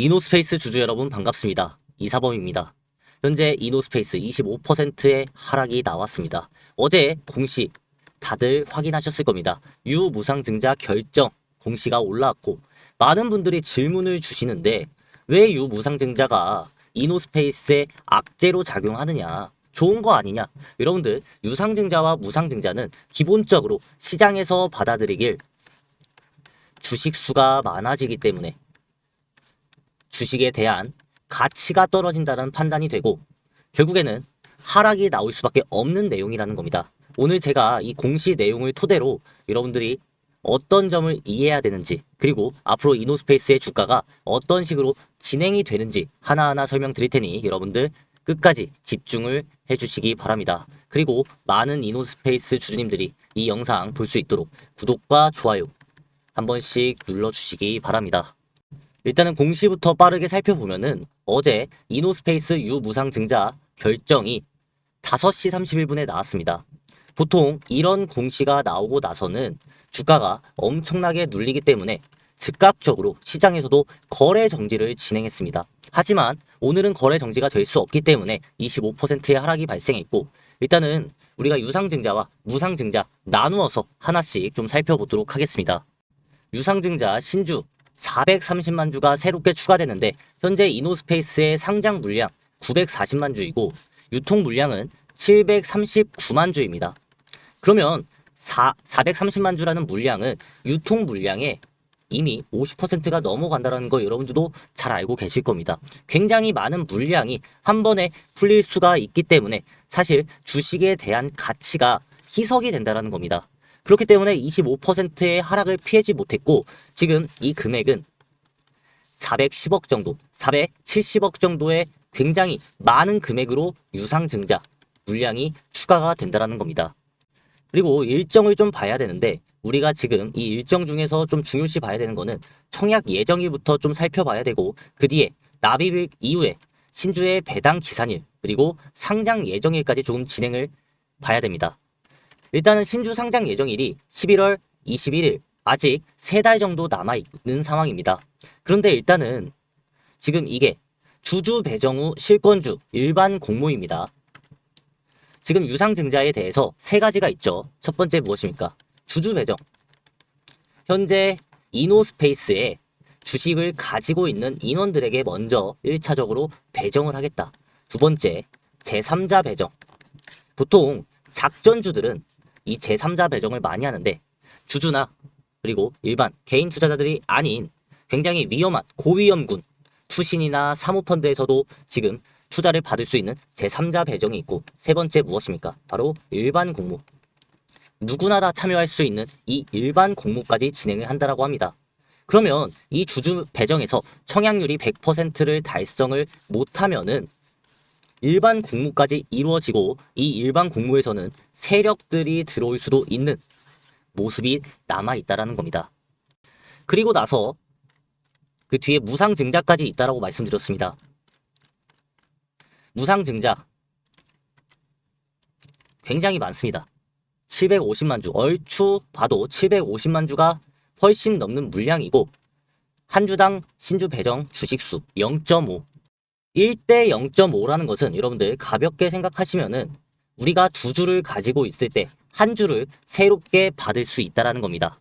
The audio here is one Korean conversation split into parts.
이노스페이스 주주 여러분 반갑습니다. 이사범입니다. 현재 이노스페이스 25%의 하락이 나왔습니다. 어제 공시 다들 확인하셨을 겁니다. 유무상증자 결정 공시가 올라왔고 많은 분들이 질문을 주시는데 왜 유무상증자가 이노스페이스에 악재로 작용하느냐 좋은 거 아니냐 여러분들 유상증자와 무상증자는 기본적으로 시장에서 받아들이길 주식 수가 많아지기 때문에 주식에 대한 가치가 떨어진다는 판단이 되고 결국에는 하락이 나올 수밖에 없는 내용이라는 겁니다. 오늘 제가 이 공시 내용을 토대로 여러분들이 어떤 점을 이해해야 되는지 그리고 앞으로 이노스페이스의 주가가 어떤 식으로 진행이 되는지 하나하나 설명드릴 테니 여러분들 끝까지 집중을 해주시기 바랍니다. 그리고 많은 이노스페이스 주주님들이 이 영상 볼 수 있도록 구독과 좋아요 한 번씩 눌러주시기 바랍니다. 일단은 공시부터 빠르게 살펴보면은 어제 이노스페이스 유무상 증자 결정이 5시 31분에 나왔습니다. 보통 이런 공시가 나오고 나서는 주가가 엄청나게 눌리기 때문에 즉각적으로 시장에서도 거래 정지를 진행했습니다. 하지만 오늘은 거래 정지가 될 수 없기 때문에 25%의 하락이 발생했고 일단은 우리가 유상증자와 무상증자 나누어서 하나씩 좀 살펴보도록 하겠습니다. 유상증자 신주 430만 주가 새롭게 추가되는데 현재 이노스페이스의 상장 물량 940만 주이고 유통 물량은 739만 주입니다. 그러면 4, 430만 주라는 물량은 유통 물량의 이미 50%가 넘어간다는 거 여러분들도 잘 알고 계실 겁니다. 굉장히 많은 물량이 한 번에 풀릴 수가 있기 때문에 사실 주식에 대한 가치가 희석이 된다는 겁니다. 그렇기 때문에 25%의 하락을 피하지 못했고 지금 이 금액은 410억 정도, 470억 정도의 굉장히 많은 금액으로 유상증자 물량이 추가가 된다는 겁니다. 그리고 일정을 좀 봐야 되는데 우리가 지금 이 일정 중에서 좀 중요시 봐야 되는 거는 청약 예정일부터 좀 살펴봐야 되고 그 뒤에 납입일 이후에 신주의 배당 기산일 그리고 상장 예정일까지 조금 진행을 봐야 됩니다. 일단은 신주 상장 예정일이 11월 21일 아직 세달 정도 남아 있는 상황입니다. 그런데 일단은 지금 이게 주주 배정 후 실권주 일반 공모입니다. 지금 유상증자에 대해서 세 가지가 있죠. 첫 번째 무엇입니까? 주주 배정. 현재 이노스페이스에 주식을 가지고 있는 인원들에게 먼저 1차적으로 배정을 하겠다. 두 번째, 제3자 배정. 보통 작전주들은 이 제3자 배정을 많이 하는데 주주나 그리고 일반 개인 투자자들이 아닌 굉장히 위험한 고위험군 투신이나 사모펀드에서도 지금 투자를 받을 수 있는 제3자 배정이 있고 세 번째 무엇입니까? 바로 일반 공모. 누구나 다 참여할 수 있는 이 일반 공모까지 진행을 한다라고 합니다. 그러면 이 주주 배정에서 청약률이 100%를 달성을 못하면은 일반 공모까지 이루어지고 이 일반 공모에서는 세력들이 들어올 수도 있는 모습이 남아 있다라는 겁니다. 그리고 나서 그 뒤에 무상증자까지 있다라고 말씀드렸습니다. 무상증자 굉장히 많습니다. 750만 주 얼추 봐도 750만 주가 훨씬 넘는 물량이고 한 주당 신주 배정 주식수 0.5 1대 0.5라는 것은 여러분들 가볍게 생각하시면은 우리가 두 주를 가지고 있을 때한 주를 새롭게 받을 수 있다라는 겁니다.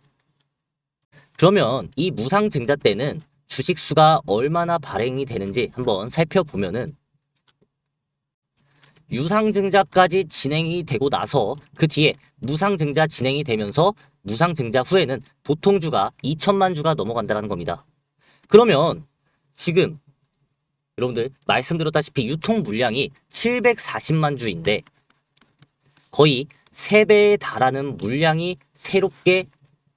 그러면 이 무상 증자 때는 주식 수가 얼마나 발행이 되는지 한번 살펴보면은 유상 증자까지 진행이 되고 나서 그 뒤에 무상 증자 진행이 되면서 무상 증자 후에는 보통 주가 2천만 주가 넘어간다는 겁니다. 그러면 지금 여러분들 말씀드렸다시피 유통 물량이 740만 주인데 거의 3배에 달하는 물량이 새롭게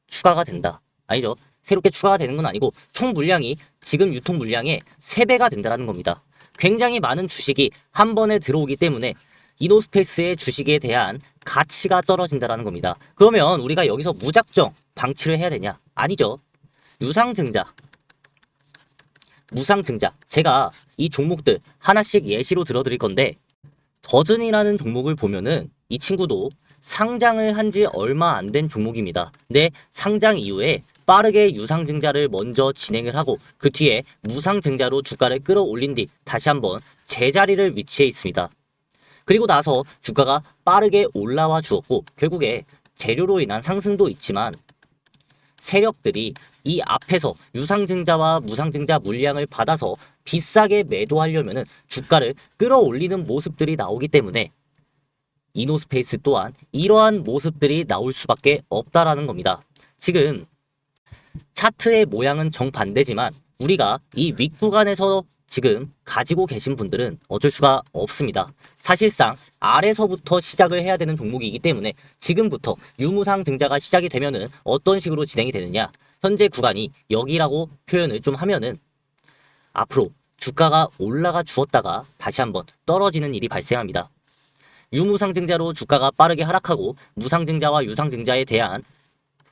추가가 된다. 아니죠. 새롭게 추가가 되는 건 아니고 총 물량이 지금 유통 물량의 3배가 된다는 겁니다. 굉장히 많은 주식이 한 번에 들어오기 때문에 이노스페이스의 주식에 대한 가치가 떨어진다는 겁니다. 그러면 우리가 여기서 무작정 방치를 해야 되냐? 아니죠. 유상증자, 무상증자. 제가 이 종목들 하나씩 예시로 들어드릴 건데 더즌이라는 종목을 보면은 이 친구도 상장을 한 지 얼마 안 된 종목입니다. 근데 상장 이후에 빠르게 유상증자를 먼저 진행을 하고 그 뒤에 무상증자로 주가를 끌어올린 뒤 다시 한번 제자리를 위치해 있습니다. 그리고 나서 주가가 빠르게 올라와 주었고 결국에 재료로 인한 상승도 있지만 세력들이 이 앞에서 유상증자와 무상증자 물량을 받아서 비싸게 매도하려면 주가를 끌어올리는 모습들이 나오기 때문에 이노스페이스 또한 이러한 모습들이 나올 수밖에 없다라는 겁니다. 지금 차트의 모양은 정반대지만 우리가 이 윗구간에서 지금 가지고 계신 분들은 어쩔 수가 없습니다. 사실상 아래서부터 시작을 해야 되는 종목이기 때문에 지금부터 유무상 증자가 시작이 되면은 어떤 식으로 진행이 되느냐. 현재 구간이 여기라고 표현을 좀 하면은 앞으로 주가가 올라가 주었다가 다시 한번 떨어지는 일이 발생합니다. 유무상증자로 주가가 빠르게 하락하고 무상증자와 유상증자에 대한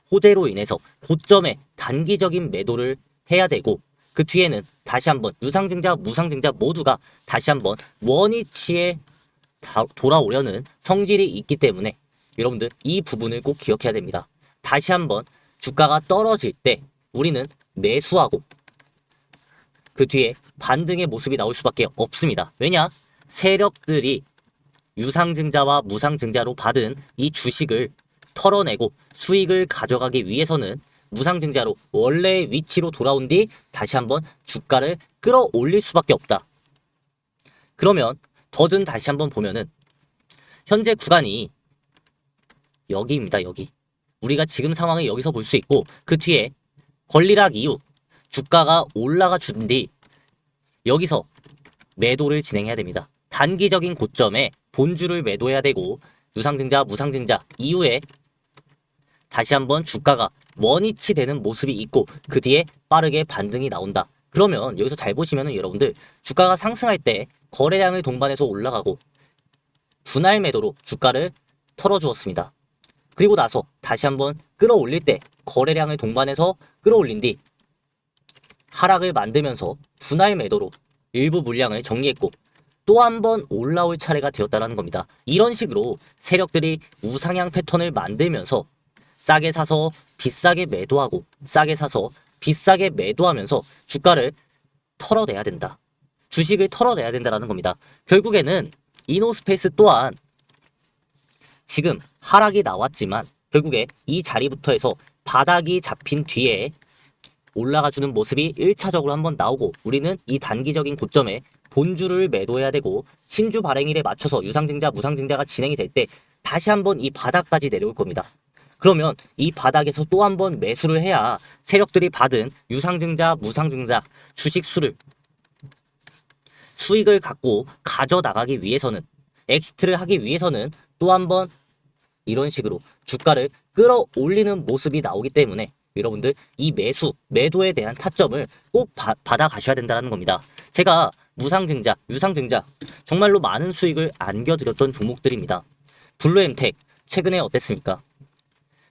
호재로 인해서 고점에 단기적인 매도를 해야 되고 그 뒤에는 다시 한번 유상증자, 무상증자 모두가 다시 한번 원위치에 다- 돌아오려는 성질이 있기 때문에 여러분들 이 부분을 꼭 기억해야 됩니다. 다시 한번 주가가 떨어질 때 우리는 매수하고 그 뒤에 반등의 모습이 나올 수밖에 없습니다. 왜냐? 세력들이 유상증자와 무상증자로 받은 이 주식을 털어내고 수익을 가져가기 위해서는 무상증자로 원래의 위치로 돌아온 뒤 다시 한번 주가를 끌어올릴 수밖에 없다. 그러면 더든 다시 한번 보면은 현재 구간이 여기입니다. 여기. 우리가 지금 상황을 여기서 볼 수 있고 그 뒤에 권리락 이후 주가가 올라가 준 뒤 여기서 매도를 진행해야 됩니다. 단기적인 고점에 본주를 매도해야 되고 유상증자, 무상증자 이후에 다시 한번 주가가 원위치 되는 모습이 있고 그 뒤에 빠르게 반등이 나온다. 그러면 여기서 잘 보시면은 여러분들 주가가 상승할 때 거래량을 동반해서 올라가고 분할 매도로 주가를 털어주었습니다. 그리고 나서 다시 한번 끌어올릴 때 거래량을 동반해서 끌어올린 뒤 하락을 만들면서 분할 매도로 일부 물량을 정리했고 또 한 번 올라올 차례가 되었다는 겁니다. 이런 식으로 세력들이 우상향 패턴을 만들면서 싸게 사서 비싸게 매도하고 싸게 사서 비싸게 매도하면서 주가를 털어내야 된다. 주식을 털어내야 된다라는 겁니다. 결국에는 이노스페이스 또한 지금 하락이 나왔지만 결국에 이 자리부터 해서 바닥이 잡힌 뒤에 올라가 주는 모습이 1차적으로 한번 나오고 우리는 이 단기적인 고점에 본주를 매도해야 되고 신주 발행일에 맞춰서 유상증자, 무상증자가 진행이 될 때 다시 한번 이 바닥까지 내려올 겁니다. 그러면 이 바닥에서 또 한 번 매수를 해야 세력들이 받은 유상증자, 무상증자 주식 수를 수익을 갖고 가져나가기 위해서는 엑시트를 하기 위해서는 또 한 번 이런 식으로 주가를 끌어올리는 모습이 나오기 때문에 여러분들 이 매수, 매도에 대한 타점을 꼭 바, 받아 가셔야 된다는 겁니다. 제가 무상증자, 유상증자 정말로 많은 수익을 안겨드렸던 종목들입니다. 블루엠텍 최근에 어땠습니까?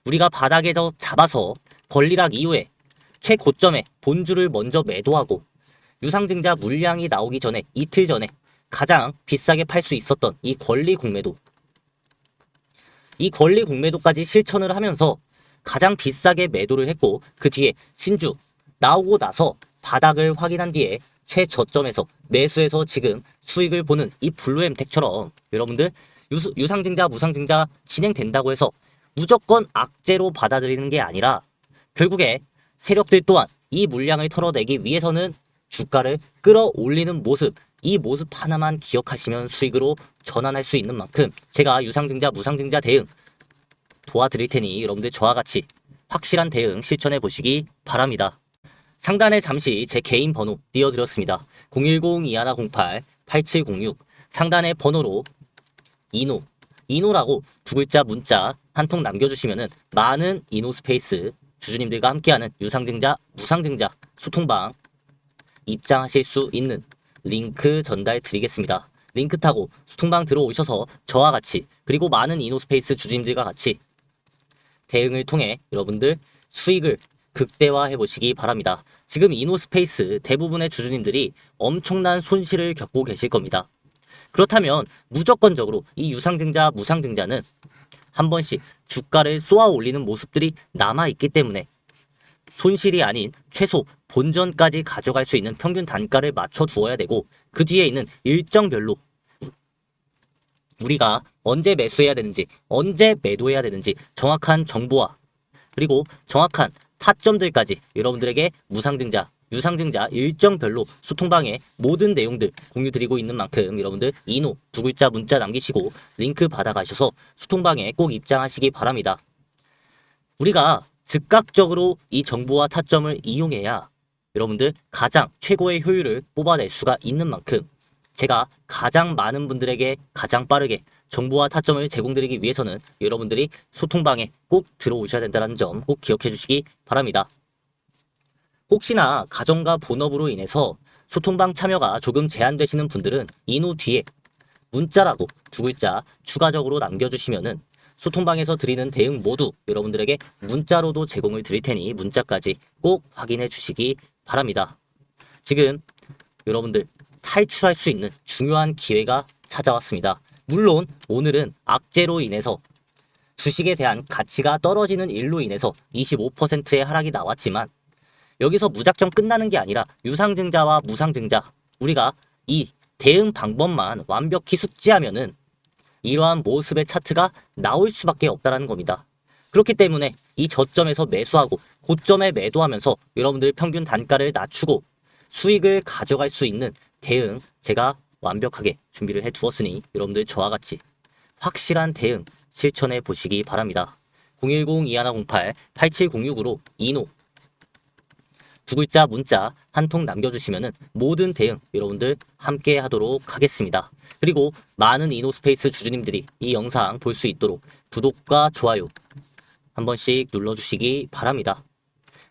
우리가 바닥에서 잡아서 권리락 이후에 최고점에 본주를 먼저 매도하고 유상증자 물량이 나오기 전에 이틀 전에 가장 비싸게 팔 수 있었던 이 권리 공매도. 이 권리 공매도까지 실천을 하면서 가장 비싸게 매도를 했고 그 뒤에 신주 나오고 나서 바닥을 확인한 뒤에 최저점에서 매수해서 지금 수익을 보는 이 블루엠텍처럼 여러분들 유, 유상증자 무상증자 진행된다고 해서 무조건 악재로 받아들이는 게 아니라 결국에 세력들 또한 이 물량을 털어내기 위해서는 주가를 끌어올리는 모습 이 모습 하나만 기억하시면 수익으로 전환할 수 있는 만큼 제가 유상증자 무상증자 대응 도와드릴 테니 여러분들 저와 같이 확실한 대응 실천해 보시기 바랍니다. 상단에 잠시 제 개인 번호 띄워드렸습니다. 010-2108-8706 상단의 번호로 이노 이노라고 두 글자 문자 한 통 남겨주시면은 많은 이노 스페이스 주주님들과 함께하는 유상증자 무상증자 소통방 입장하실 수 있는 링크 전달 드리겠습니다. 링크 타고 소통방 들어오셔서 저와 같이 그리고 많은 이노스페이스 주주님들과 같이 대응을 통해 여러분들 수익을 극대화해 보시기 바랍니다. 지금 이노스페이스 대부분의 주주님들이 엄청난 손실을 겪고 계실 겁니다. 그렇다면 무조건적으로 이 유상증자, 무상증자는 한 번씩 주가를 쏘아 올리는 모습들이 남아 있기 때문에 손실이 아닌 최소 본전까지 가져갈 수 있는 평균 단가를 맞춰 두어야 되고 그 뒤에 있는 일정별로 우리가 언제 매수해야 되는지 언제 매도해야 되는지 정확한 정보와 그리고 정확한 타점들까지 여러분들에게 무상증자 유상증자 일정별로 소통방에 모든 내용들 공유 드리고 있는 만큼 여러분들 이노 두 글자 문자 남기시고 링크 받아가셔서 소통방에 꼭 입장하시기 바랍니다. 우리가 즉각적으로 이 정보와 타점을 이용해야 여러분들 가장 최고의 효율을 뽑아낼 수가 있는 만큼 제가 가장 많은 분들에게 가장 빠르게 정보와 타점을 제공드리기 위해서는 여러분들이 소통방에 꼭 들어오셔야 된다는 점 꼭 기억해 주시기 바랍니다. 혹시나 가정과 본업으로 인해서 소통방 참여가 조금 제한되시는 분들은 이노 뒤에 문자라고 두 글자 추가적으로 남겨주시면은 소통방에서 드리는 대응 모두 여러분들에게 문자로도 제공을 드릴 테니 문자까지 꼭 확인해 주시기 바랍니다. 지금 여러분들 탈출할 수 있는 중요한 기회가 찾아왔습니다. 물론 오늘은 악재로 인해서 주식에 대한 가치가 떨어지는 일로 인해서 25%의 하락이 나왔지만 여기서 무작정 끝나는 게 아니라 유상증자와 무상증자 우리가 이 대응 방법만 완벽히 숙지하면은 이러한 모습의 차트가 나올 수밖에 없다라는 겁니다. 그렇기 때문에 이 저점에서 매수하고 고점에 매도하면서 여러분들 평균 단가를 낮추고 수익을 가져갈 수 있는 대응 제가 완벽하게 준비를 해 두었으니 여러분들 저와 같이 확실한 대응 실천해 보시기 바랍니다. 010-2108-8706으로 이노 두 글자 문자 한 통 남겨주시면은 모든 대응 여러분들 함께 하도록 하겠습니다. 그리고 많은 이노스페이스 주주님들이 이 영상 볼 수 있도록 구독과 좋아요 한 번씩 눌러주시기 바랍니다.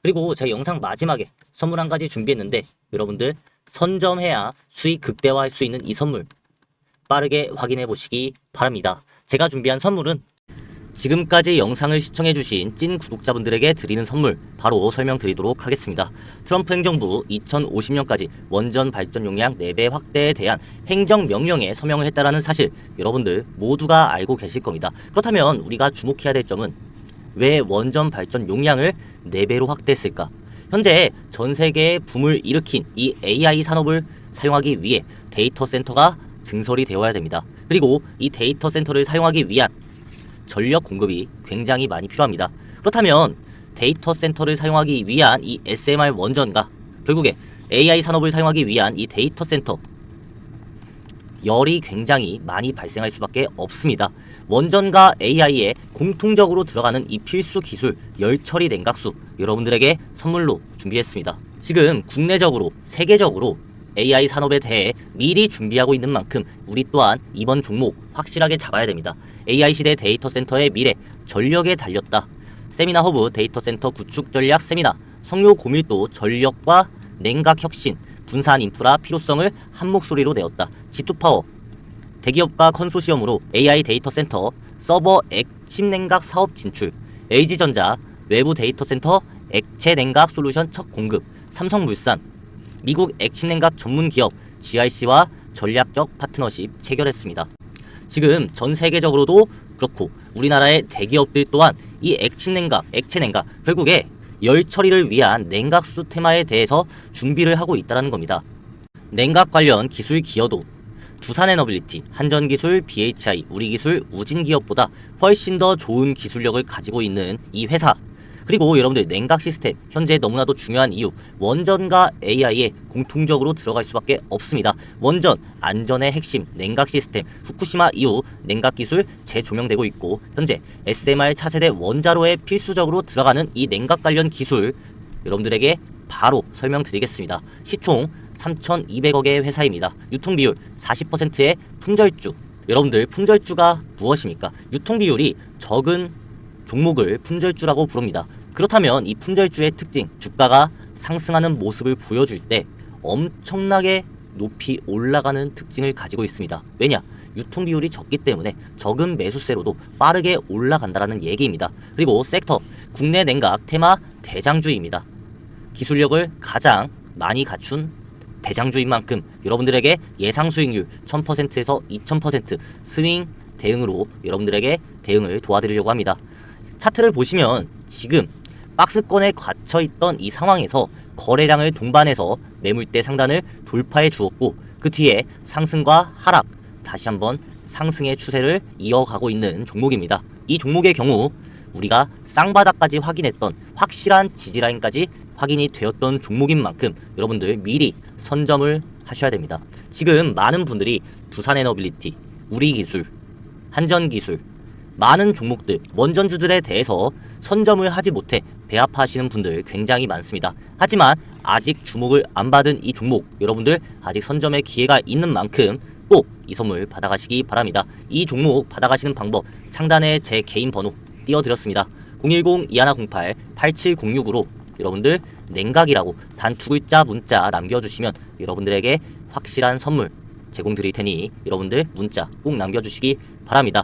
그리고 제 영상 마지막에 선물 한 가지 준비했는데 여러분들 선점해야 수익 극대화할 수 있는 이 선물 빠르게 확인해 보시기 바랍니다. 제가 준비한 선물은 지금까지 영상을 시청해주신 찐 구독자분들에게 드리는 선물 바로 설명드리도록 하겠습니다. 트럼프 행정부 2050년까지 원전 발전 용량 4배 확대에 대한 행정명령에 서명을 했다라는 사실 여러분들 모두가 알고 계실 겁니다. 그렇다면 우리가 주목해야 될 점은 왜 원전 발전 용량을 4배로 확대했을까? 현재 전 세계에 붐을 일으킨 이 AI 산업을 사용하기 위해 데이터 센터가 증설이 되어야 됩니다. 그리고 이 데이터 센터를 사용하기 위한 전력 공급이 굉장히 많이 필요합니다. 그렇다면 데이터 센터를 사용하기 위한 이 SMR 원전과 결국에 AI 산업을 사용하기 위한 이 데이터 센터 열이 굉장히 많이 발생할 수밖에 없습니다. 원전과 AI에 공통적으로 들어가는 이 필수 기술 열 처리 냉각수 여러분들에게 선물로 준비했습니다. 지금 국내적으로 세계적으로 AI 산업에 대해 미리 준비하고 있는 만큼 우리 또한 이번 종목 확실하게 잡아야 됩니다. AI 시대 데이터 센터의 미래 전력에 달렸다. 세미나 허브 데이터 센터 구축 전략 세미나 성료 고밀도 전력과 냉각 혁신 분산 인프라 필요성을 한 목소리로 내었다. G2 파워 대기업과 컨소시엄으로 AI 데이터 센터 서버 액침 냉각 사업 진출 LG전자 외부 데이터 센터 액체 냉각 솔루션 첫 공급 삼성물산 미국 액침 냉각 전문 기업 GIC와 전략적 파트너십 체결했습니다. 지금 전 세계적으로도 그렇고 우리나라의 대기업들 또한 이 액침 냉각, 액체 냉각 결국에 열 처리를 위한 냉각수 테마에 대해서 준비를 하고 있다는 겁니다. 냉각 관련 기술 기여도 두산에너빌리티, 한전기술, BHI, 우리기술, 우진기업보다 훨씬 더 좋은 기술력을 가지고 있는 이 회사 그리고 여러분들 냉각 시스템 현재 너무나도 중요한 이유 원전과 AI에 공통적으로 들어갈 수밖에 없습니다. 원전 안전의 핵심 냉각 시스템 후쿠시마 이후 냉각 기술 재조명되고 있고 현재 SMR 차세대 원자로에 필수적으로 들어가는 이 냉각 관련 기술 여러분들에게 바로 설명드리겠습니다. 시총 3,200억의 회사입니다. 유통 비율 40%의 품절주. 여러분들 품절주가 무엇입니까? 유통 비율이 적은 종목을 품절주라고 부릅니다. 그렇다면 이 품절주의 특징, 주가가 상승하는 모습을 보여줄 때 엄청나게 높이 올라가는 특징을 가지고 있습니다. 왜냐? 유통 비율이 적기 때문에 적은 매수세로도 빠르게 올라간다라는 얘기입니다. 그리고 섹터, 국내 냉각 테마 대장주입니다. 기술력을 가장 많이 갖춘 대장주인 만큼 여러분들에게 예상 수익률 1000%에서 2000% 스윙 대응으로 여러분들에게 대응을 도와드리려고 합니다. 차트를 보시면 지금 박스권에 갇혀 있던 이 상황에서 거래량을 동반해서 매물대 상단을 돌파해 주었고 그 뒤에 상승과 하락 다시 한번 상승의 추세를 이어가고 있는 종목입니다. 이 종목의 경우 우리가 쌍바닥까지 확인했던 확실한 지지라인까지 확인이 되었던 종목인 만큼 여러분들 미리 선점을 하셔야 됩니다. 지금 많은 분들이 두산 에너빌리티, 우리 기술, 한전 기술 많은 종목들, 원전주들에 대해서 선점을 하지 못해 배합하시는 분들 굉장히 많습니다. 하지만 아직 주목을 안 받은 이 종목 여러분들 아직 선점의 기회가 있는 만큼 꼭 이 선물 받아가시기 바랍니다. 이 종목 받아가시는 방법 상단에 제 개인 번호 띄워드렸습니다. 010-2108-8706으로 여러분들 냉각이라고 단 두 글자 문자 남겨주시면 여러분들에게 확실한 선물 제공드릴 테니 여러분들 문자 꼭 남겨주시기 바랍니다.